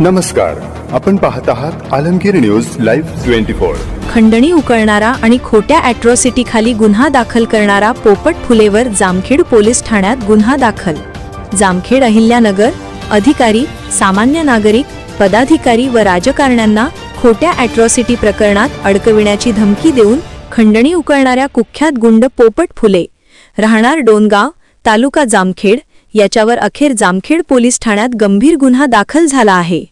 नमस्कार. आपण पाहत आहात Alamgir news live twenty four. खंडणी उकळणारा आणि खोट्या अॅट्रॉसिटी खाली गुन्हा दाखल करणारा पोपट फुलेवर जामखेड पोलीस ठाण्यात गुन्हा दाखल. जामखेड अहिल्यानगर अधिकारी सामान्य नागरिक पदाधिकारी व राजकारण्यांना खोट्या अॅट्रॉसिटी प्रकरणात अडकविण्याची धमकी देऊन खंडणी उकळणाऱ्या कुख्यात गुंड पोपट फुले. राहणार डोनगाव तालुका जामखेड याच्यावर अखेर जामखेड पोलीस ठाण्यात गंभीर गुन्हा दाखल झाला आहे.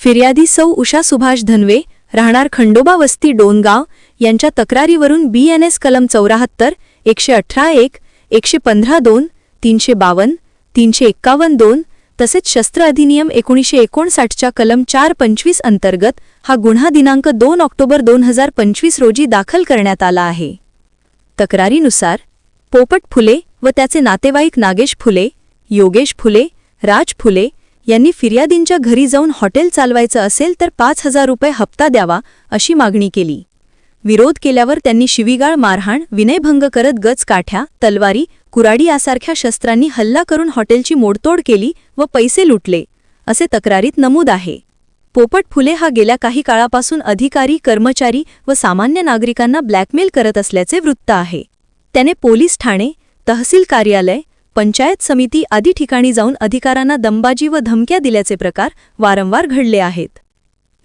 फिर्यादी सौ उषा सुभाष धनवे राहणार खंडोबा वस्ती डोनगाव यांच्या तक्रारीवरून बी एन एस कलम चौऱ्याहत्तर एकशे अठरा एक एकशे पंधरा दोन तीनशे बावन्न तीनशे एक्कावन्न दोन तसेच शस्त्र अधिनियम एकोणीसशे एकोणसाठच्या कलम चार पंचवीस अंतर्गत हा गुन्हा दिनांक दोन ऑक्टोबर दोन हजार पंचवीस रोजी दाखल करण्यात आला आहे. तक्रारीनुसार पोपट फुले व त्याचे नातेवाईक नागेश फुले योगेश फुले राज फुले यांनी फिर्यादींच्या घरी जाऊन हॉटेल चालवायचं असेल तर पाच हजार रुपये हप्ता द्यावा अशी मागणी केली. विरोध केल्यावर त्यांनी शिवीगाळ मारहाण विनयभंग करत गच काठ्या तलवारी कुराडी यासारख्या शस्त्रांनी हल्ला करून हॉटेलची मोडतोड केली व पैसे लुटले असे तक्रारीत नमूद आहे. पोपट फुले हा गेल्या काही काळापासून अधिकारी कर्मचारी व सामान्य नागरिकांना ब्लॅकमेल करत असल्याचे वृत्त आहे. त्याने पोलीस ठाणे तहसील कार्यालय पंचायत समिती आदी ठिकाणी जाऊन अधिकाऱ्यांना दंबाजी व धमक्या दिल्याचे प्रकार वारंवार घडले आहेत.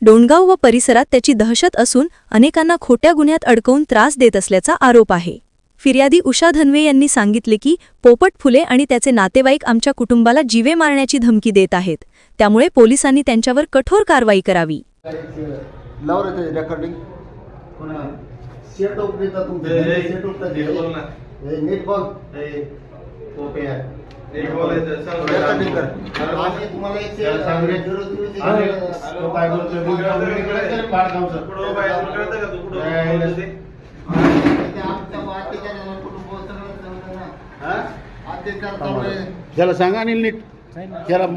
डोणगाव व परिसरात त्याची दहशत असून अनेकांना खोट्या गुन्ह्यात अडकवून त्रास देत असल्याचा आरोप आहे. फिर्यादी उषा धनवे यांनी सांगितले की पोपट फुले आणि त्याचे नातेवाईक आमच्या कुटुंबाला जीवे मारण्याची धमकी देत आहेत. त्यामुळे पोलिसांनी त्यांच्यावर कठोर कारवाई करावी. रेकॉर्डिंग नीट बघ नीट बोलायचं, आम्ही तुम्हाला एक त्याला सांग रे. झिरो तीनशे आणि झिरो- तो काय बोलतोय, मी काय बोलतोय, कळतंय का? पाडगावचं. कुठं उभा आहे, तुला कळतंय का तू कुठं नाही, बोलतोय ते? ते आमच्या अत्याचाराला कुठं पोहोचलं नव्हतं ना. हा? अत्याचार चालू आहे. त्याला सांगा आणि नीट त्याला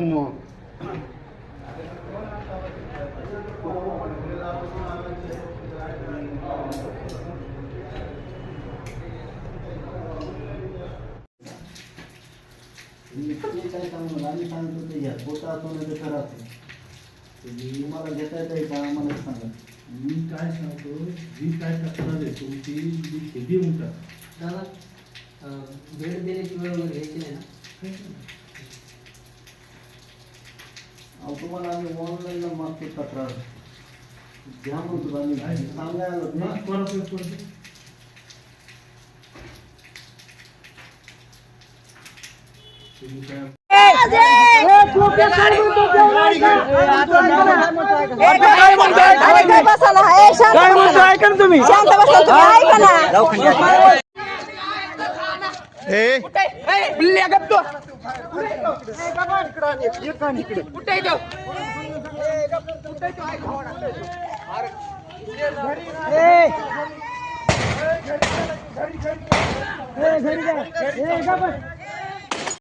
म- ते काय सांगू आम्ही सांगतो ते घ्या पोता असो नाही तर खरा मला घेता येत आहे का आम्हाला सांगा मी काय सांगतो जी काय तक्रार आहे तुमची जी शेती म्हणतात दादा भेट देण्याची वेळ घ्यायची नाही. ना अहो तुम्हाला आम्ही ऑनलाईनला मागतो तक्रार. घ्या म्हणतो आम्ही सांगायला ना? परत एक परत. तुम्ही काय काय म्हणतो ऐका ना तुम्ही घरी बसा तुम्ही ऐका ना